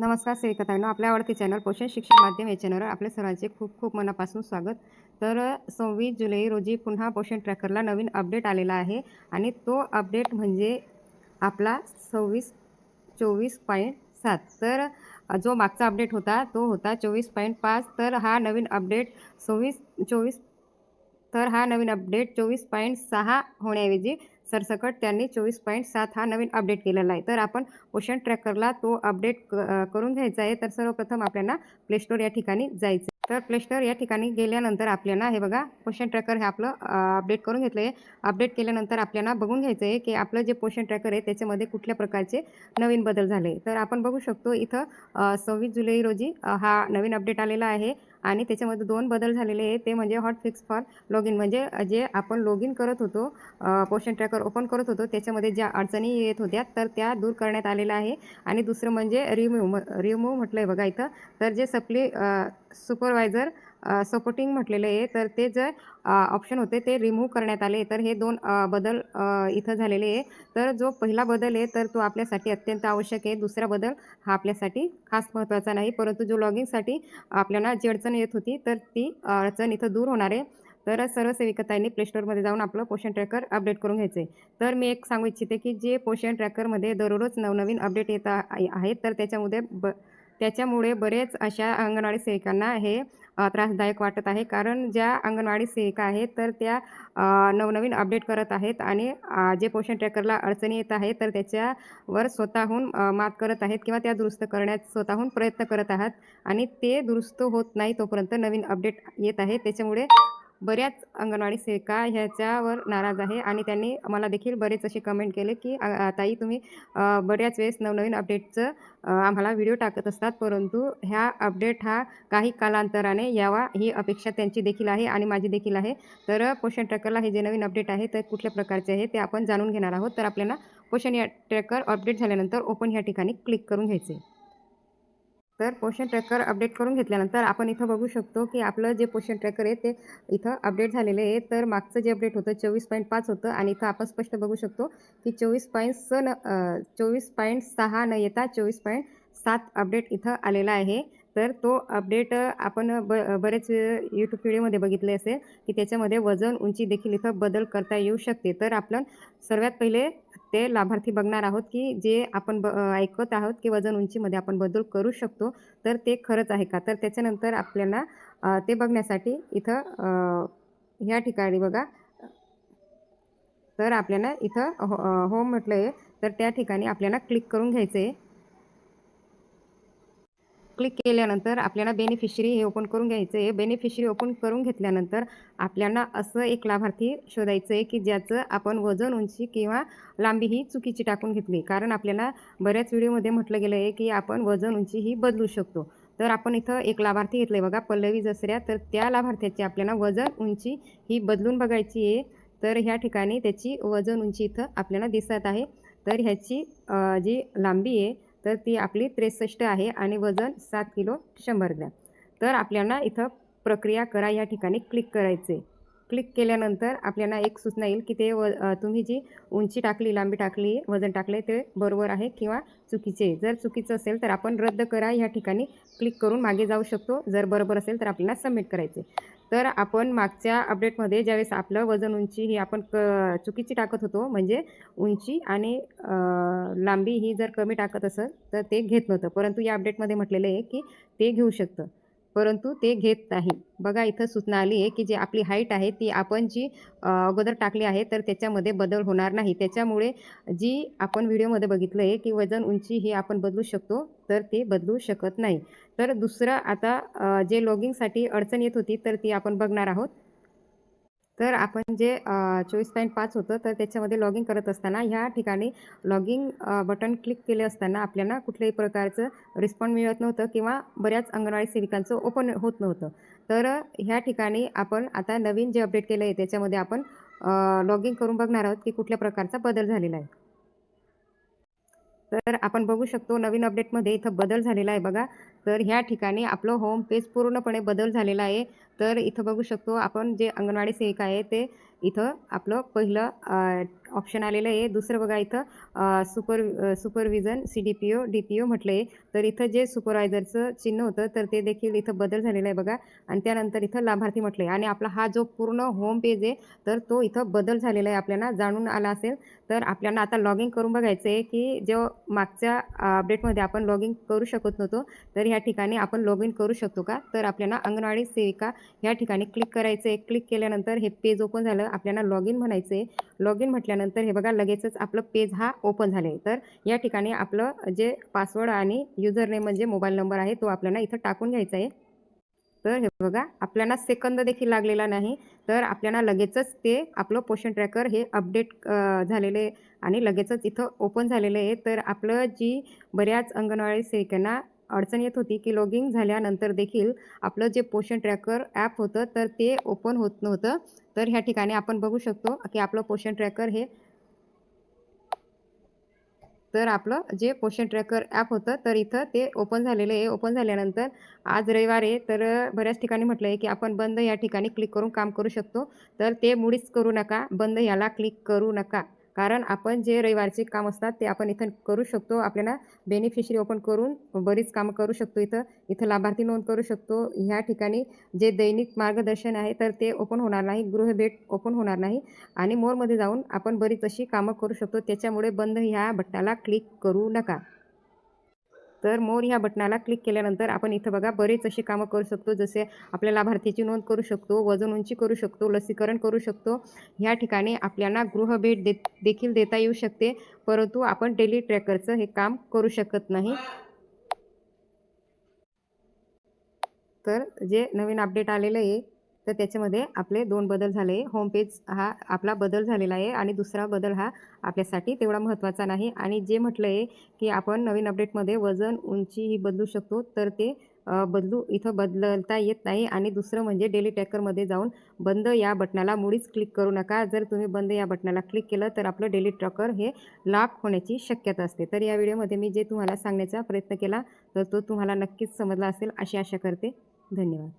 नमस्कार सेविकाताईंनो आपल्या आवडते चॅनल पोषण शिक्षण माध्यम या चॅनलवर आपल्या सर्वांचे खूप खूप मनापासून स्वागत. तर सव्वीस जुलै रोजी पुन्हा पोषण ट्रॅकरला नवीन अपडेट आलेला आहे आणि तो अपडेट म्हणजे आपला सव्वीस चोवीस पॉईंट सात. तर जो मागचा अपडेट होता तो होता चोवीस पॉईंट पाच. तर हा नवीन अपडेट सव्वीस चोवीस तर हा नवीन अपडेट चोवीस पॉईंट सहा होण्याऐवजी सरसकट त्यांनी चोवीस पॉईंट सात हा नवीन अपडेट केलेला आहे. तर आपण ओशन ट्रॅकरला तो अपडेट क करून घ्यायचा आहे. तर सर्वप्रथम आपल्याला प्लेस्टोर या ठिकाणी जायचं आहे. तर प्लेस्टोर या ठिकाणी गेल्यानंतर आपल्याला हे बघा पोषण ट्रॅकर हे आपलं अपडेट करून घेतलं आहे अपडेट केल्यानंतर आपल्याला बघून घ्यायचं आहे की आपलं जे पोषण ट्रॅकर आहे त्याच्यामध्ये कुठल्या प्रकारचे नवीन बदल झाले. तर आपण बघू शकतो इथं सव्वीस जुलै रोजी हा नवीन अपडेट आलेला आहे. आणि त्याच्यामध्ये दोन बदल झालेले आहे ते म्हणजे hot fix for log in म्हणजे जे आपण लॉग इन करत होतो पोशन ट्रॅकर ओपन करत होतो त्याच्यामध्ये ज्या अडचणी येत होत्या तर त्या दूर करण्यात आलेल्या आहे. आणि दुसरं म्हणजे रिमूव्ह रिमूव्ह म्हटलं आहे बघा इथं. तर जे सप्ली सुपरवायझर सपोर्टिंग म्हटलेलं आहे. तर ते जे ऑप्शन होते ते रिमूव्ह करण्यात आले. तर हे दोन बदल इथं झालेले आहे. तर जो पहिला बदल आहे तर तो आपल्यासाठी अत्यंत आवश्यक आहे. दुसरा बदल हा आपल्यासाठी खास महत्त्वाचा नाही. परंतु जो लॉगिंगसाठी आपल्याला जी अडचण येत होती तर ती अडचण इथं दूर होणार आहे. तर सर्व सेविकतांनी प्लेस्टोरमध्ये जाऊन आपलं पोषण ट्रॅकर अपडेट करून घ्यायचं आहे तर मी एक सांगू इच्छिते की जे पोषण ट्रॅकरमध्ये दररोज नवनवीन अपडेट येत आहेत तर त्याच्यामध्ये ब त्याच्यामुळे बरेच अशा अंगणवाडी सेविकांना हे त्रासदायक वाटत आहे. कारण ज्या अंगणवाडी सेविका आहेत तर त्या नवनवीन अपडेट करत आहेत आणि जे पोषण ट्रॅकरला अडचणी येत आहेत तर त्याच्यावर स्वतःहून मात करत आहेत किंवा त्या दुरुस्त करण्यात स्वतःहून प्रयत्न करत आहात आणि ते दुरुस्त होत नाही तोपर्यंत नवीन अपडेट येत आहे. त्याच्यामुळे बऱ्याच अंगणवाडी सेविका ह्याच्यावर नाराज आहे आणि त्यांनी मला देखील बरेच असे कमेंट केले की आताही ताई तुम्ही बऱ्याच वेळेस नवनवीन अपडेटचं आम्हाला व्हिडिओ टाकत असतात परंतु ह्या अपडेट हा काही कालांतराने यावा ही अपेक्षा त्यांची देखील आहे आणि माझी देखील आहे. तर पोषण ट्रॅकरला हे जे नवीन अपडेट आहे तर कुठल्या प्रकारचे आहे ते आपण जाणून घेणार आहोत. तर आपल्याला पोषण या ट्रॅकर अपडेट झाल्यानंतर ओपन ह्या ठिकाणी क्लिक करून घ्यायचे. तर पोषण ट्रॅकर अपडेट करून घेतल्यानंतर आपण इथं बघू शकतो की आपलं जे पोषण ट्रॅकर आहे ते इथं अपडेट झालेले आहे. तर मागचं जे अपडेट होतं चोवीस पॉईंट पाच होतं आणि इथं आपण स्पष्ट बघू शकतो की चोवीस पॉईंट स न चोवीस पॉईंट सहा न येता चोवीस पॉईंट सात अपडेट इथं आलेला आहे. तर तो अपडेट आपण ब बरेच यूट्यूब व्हिडिओमध्ये बघितले असेल की त्याच्यामध्ये वजन उंची देखील इथं बदल करता येऊ शकते. तर आपण सर्वात पहिले ते लाभार्थी बघणार आहोत की जे आपण ब ऐकत आहोत की वजन उंचीमध्ये आपण बदल करू शकतो तर ते खरंच आहे का? तर त्याच्यानंतर आपल्याला ते बघण्यासाठी इथं ह्या ठिकाणी बघा. तर आपल्याला इथं हो होम म्हटलं आहे तर त्या ठिकाणी आपल्याला क्लिक करून घ्यायचं आहे क्लिक केल्यानंतर आपल्याला बेनिफिशरी हे ओपन करून घ्यायचं आहे बेनिफिशरी ओपन करून घेतल्यानंतर आपल्याला असं एक लाभार्थी शोधायचं आहे की ज्याचं आपण वजन उंची किंवा लांबी ही चुकीची टाकून घेतली. कारण आपल्याला बऱ्याच व्हिडिओमध्ये म्हटलं गेलं आहे की आपण वजन उंची ही बदलू शकतो. तर आपण इथं एक लाभार्थी घेतलं आहे बघा पल्लवी जसऱ्या. तर त्या लाभार्थ्याची आपल्याला वजन उंची ही बदलून बघायची आहे. तर ह्या ठिकाणी त्याची वजन उंची इथं आपल्याला दिसत आहे. तर ह्याची जी लांबी आहे तर ती आपली त्रेसष्ट आहे आणि वजन सात किलो शंभर ग्रॅम. तर आपल्याला इथं प्रक्रिया करा या ठिकाणी क्लिक करायचे. क्लिक केल्यानंतर आपल्याला एक सूचना येईल की ते व तुम्ही जी उंची टाकली लांबी टाकली वजन टाकले ते बरोबर आहे किंवा चुकीचे जर चुकीचं असेल तर आपण रद्द करा या ठिकाणी क्लिक करून मागे जाऊ शकतो. जर बरोबर असेल तर आपल्याला सबमिट करायचे. तर आपण मागच्या अपडेटमध्ये ज्यावेळेस आपलं वजन उंची ही आपण क चुकीची टाकत होतो म्हणजे उंची आणि लांबी ही जर कमी टाकत असेल तर ते घेत नव्हतं. परंतु या अपडेटमध्ये म्हटलेलं आहे की ते घेऊ शकतं. परंतु ते घेत नाही. बघा इथं सूचना आली आहे की जी आपली हाईट आहे ती आपण जी अगोदर टाकली आहे तर त्याच्यामध्ये बदल होणार नाही. त्याच्यामुळे जी आपण व्हिडिओमध्ये बघितलं आहे की वजन उंची ही आपण बदलू शकतो तर ते बदलू शकत नाही. तर दुसरं आता जे लॉगिंगसाठी अडचण येत होती तर ती आपण बघणार आहोत. तर आपण जे चोवीस पॉईंट पाच होतं तर त्याच्यामध्ये लॉगिंग करत असताना ह्या ठिकाणी लॉगिंग बटन क्लिक केले असताना आपल्याला कुठल्याही प्रकारचं रिस्पॉन्ड मिळत नव्हतं किंवा बऱ्याच अंगणवाडी सेविकांचं ओपन होत नव्हतं. तर ह्या ठिकाणी आपण आता नवीन जे अपडेट केलं आहे त्याच्यामध्ये आपण लॉगिंग करून बघणार आहोत की कुठल्या प्रकारचा बदल झालेला आहे. तर आपण बघू शकतो नवीन अपडेटमध्ये इथं बदल झालेला आहे बघा. तर ह्या ठिकाणी आपलं होम पेज पूर्णपणे बदल झालेला आहे. तर इथं बघू शकतो आपण जे अंगणवाडी सेविका आहे ते इथं आपलं पहिलं ऑप्शन आलेलं आहे. दुसरं बघा इथं super supervision C D P O D P O म्हटलं आहे तर इथं जे सुपरवायझरचं चिन्ह होतं तर ते देखील इथं बदल झालेला आहे बघा. आणि त्यानंतर इथं लाभार्थी म्हटलं आहे आणि आपला हा जो पूर्ण होम पेज आहे तर तो इथं बदल झालेला आहे आपल्याला जाणून आला असेल. तर आपल्याला आता लॉग इन करून बघायचं आहे की जो मागच्या अपडेटमध्ये आपण लॉग इन करू शकत नव्हतो तर ह्या ठिकाणी आपण लॉग इन करू शकतो का? तर आपल्याला अंगणवाडी सेविका ह्या ठिकाणी क्लिक करायचं आहे क्लिक केल्यानंतर हे पेज ओपन झालं आपल्याला लॉग इन म्हणायचं आहे लॉग इन म्हटल्यानंतर हे बघा लगेचच आपलं पेज हा ओपन झालं. आहे तर या ठिकाणी आपलं जे पासवर्ड आणि युजर नेम म्हणजे मोबाईल नंबर आहे तो आपल्याला इथं टाकून घ्यायचा आहे. तर हे बघा आपल्याला सेकंद देखील लागलेला नाही. तर आपल्याला लगेचच ते आपलं पोषण ट्रॅकर हे अपडेट झालेले आणि लगेचच इथं ओपन झालेलं आहे. तर आपलं जी बऱ्याच अंगणवाडी सेविकांना अडचण येत होती की लॉगिंग झाल्यानंतर देखील आपलं जे पोषण ट्रॅकर ॲप होतं तर ते ओपन होत नव्हतं. तर ह्या ठिकाणी आपण बघू शकतो की आपलं पोषण ट्रॅकर हे तर आपलं जे पोषण ट्रॅकर ॲप होतं तर इथं ते ओपन झालेलं आहे. ओपन झाल्यानंतर आज रविवार आहे तर बऱ्याच ठिकाणी म्हटलं आहे की आपण बंद या ठिकाणी क्लिक करून काम करू शकतो. तर ते मुळीच करू नका. बंद याला क्लिक करू नका. कारण आपण जे रविवारचे काम असतात ते आपण इथं करू शकतो. आपल्याला बेनिफिशरी ओपन करून बरीच कामं करू शकतो इथं. इथं लाभार्थी नोंद करू शकतो. ह्या ठिकाणी जे दैनिक मार्गदर्शन आहे तर ते ओपन होणार नाही. गृहभेट ओपन होणार नाही. आणि मोरमध्ये जाऊन आपण बरीच अशी कामं करू शकतो. त्याच्यामुळे बंद ह्या बटनाला क्लिक करू नका. तर मोर ह्या बटनाला क्लिक केल्यानंतर आपण इथं बघा बरेच असे कामं करू शकतो. जसे आपल्या लाभार्थीची नोंद करू शकतो वजन उंची करू शकतो लसीकरण करू शकतो. ह्या ठिकाणी आपल्याला गृहभेट दे देखील देता येऊ शकते. परंतु आपण डेली ट्रॅकरचं हे काम करू शकत नाही. तर जे नवीन अपडेट आलेलं आहे तर त्याच्यामध्ये आपले दोन बदल झाले. होम पेज हा आपला बदल झालेला आहे आणि दुसरा बदल हा आपल्यासाठी तेवढा महत्त्वाचा नाही. आणि जे म्हटलं आहे की आपण नवीन अपडेटमध्ये वजन उंची ही बदलू शकतो तर ते बदलू इथं बदलता येत नाही. आणि दुसरं म्हणजे डेली ट्रॅकरमध्ये जाऊन बंद या बटनाला मुळीच क्लिक करू नका. जर तुम्ही बंद या बटनाला क्लिक केलं तर आपलं डेली ट्रॅकर हे लॉक होण्याची शक्यता असते. तर या व्हिडिओमध्ये मी जे तुम्हाला सांगण्याचा प्रयत्न केला तर तो तुम्हाला नक्कीच समजला असेल. अशी आशा करते. धन्यवाद.